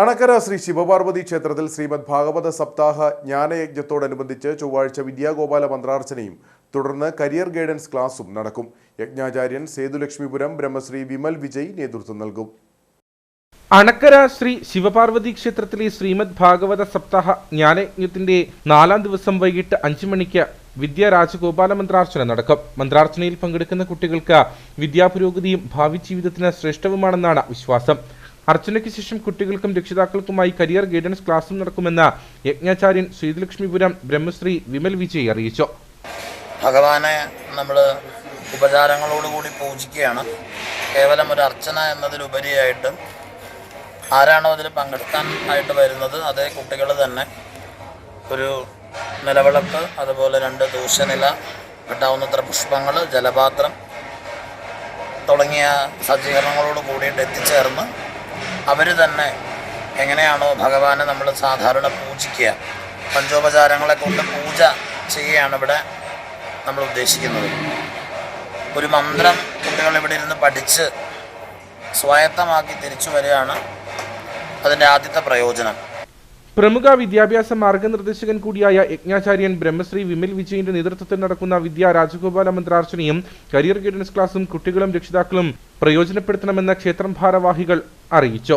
അണക്കര ശ്രീ ശിവപാർവതി ക്ഷേത്രത്തിൽ ശ്രീമദ് ഭാഗവത സപ്താഹ ജ്ഞാനയജ്ഞത്തോടനുബന്ധിച്ച് ചൊവ്വാഴ്ച വിദ്യാഗോപാല മന്ത്രാർച്ചനയും തുടർന്ന് കരിയർ ഗൈഡൻസ് ക്ലാസും നടക്കും. യജ്ഞാചാര്യൻ സേതുലക്ഷ്മിപുരം ബ്രഹ്മശ്രീ വിമൽ വിജയ് നേതൃത്വം നൽകും. അണക്കര ശ്രീ ശിവപാർവതി ക്ഷേത്രത്തിലെ ശ്രീമദ് ഭാഗവത സപ്താഹ ജ്ഞാനയജ്ഞത്തിന്റെ നാലാം ദിവസം വൈകിട്ട് അഞ്ചു മണിക്ക് വിദ്യാ രാജഗോപാല മന്ത്രാർച്ചന നടക്കും. മന്ത്രാർച്ചനയിൽ പങ്കെടുക്കുന്ന കുട്ടികൾക്ക് വിദ്യാപുരോഗതിയും ഭാവി ജീവിതത്തിന് ശ്രേഷ്ഠവുമാണെന്നാണ് വിശ്വാസം. അർച്ചനയ്ക്ക് ശേഷം കുട്ടികൾക്കും രക്ഷിതാക്കൾക്കുമായി കരിയർ ഗൈഡൻസ് ക്ലാസും നടക്കുമെന്ന് യജ്ഞാചാര്യൻ ശ്രീലക്ഷ്മിപുരം ബ്രഹ്മശ്രീ വിമൽ വിജയ് അറിയിച്ചു. ഭഗവാനെ നമ്മൾ ഉപചാരങ്ങളോടുകൂടി പൂജിക്കുകയാണ്. കേവലം ഒരു അർച്ചന എന്നതിലുപരിയായിട്ട് ആരാണോ അതിൽ പങ്കെടുക്കാൻ ആയിട്ട് വരുന്നത് അതേ കുട്ടികൾ തന്നെ. ഒരു നിലവിളക്ക് അതുപോലെ രണ്ട് ദൂഷനില കിട്ടാവുന്നത്ര പുഷ്പങ്ങൾ ജലപാത്രം തുടങ്ങിയ സജ്ജീകരണങ്ങളോട് കൂടിയിട്ട് എത്തിച്ചേർന്ന് അവർ തന്നെ എങ്ങനെയാണോ ഭഗവാനെ നമ്മൾ സാധാരണ പൂജിക്കുക. പഞ്ചോപചാരങ്ങളെ കൊണ്ട് പൂജ ചെയ്യുകയാണ് ഇവിടെ നമ്മൾ ഉദ്ദേശിക്കുന്നത്. ഒരു മന്ത്രം കുട്ടികൾ ഇവിടെ ഇരുന്ന് പഠിച്ച് സ്വായത്തമാക്കി തിരിച്ചു വരികയാണ് അതിന്റെ ആദ്യത്തെ പ്രയോജനം. പ്രമുഖ വിദ്യാഭ്യാസ മാർഗനിർദ്ദേശകൻ കൂടിയായ യജ്ഞാചാര്യൻ ബ്രഹ്മശ്രീ വിമൽ വിജയന്റെ നേതൃത്വത്തിൽ നടക്കുന്ന വിദ്യാ രാജഗോപാല മന്ത്രാർച്ചനയും കരിയർ ഗൈഡൻസ് ക്ലാസും കുട്ടികളും രക്ഷിതാക്കളും പ്രയോജനപ്പെടുത്തണമെന്ന ക്ഷേത്രം ഭാരവാഹികൾ അറിയിച്ചു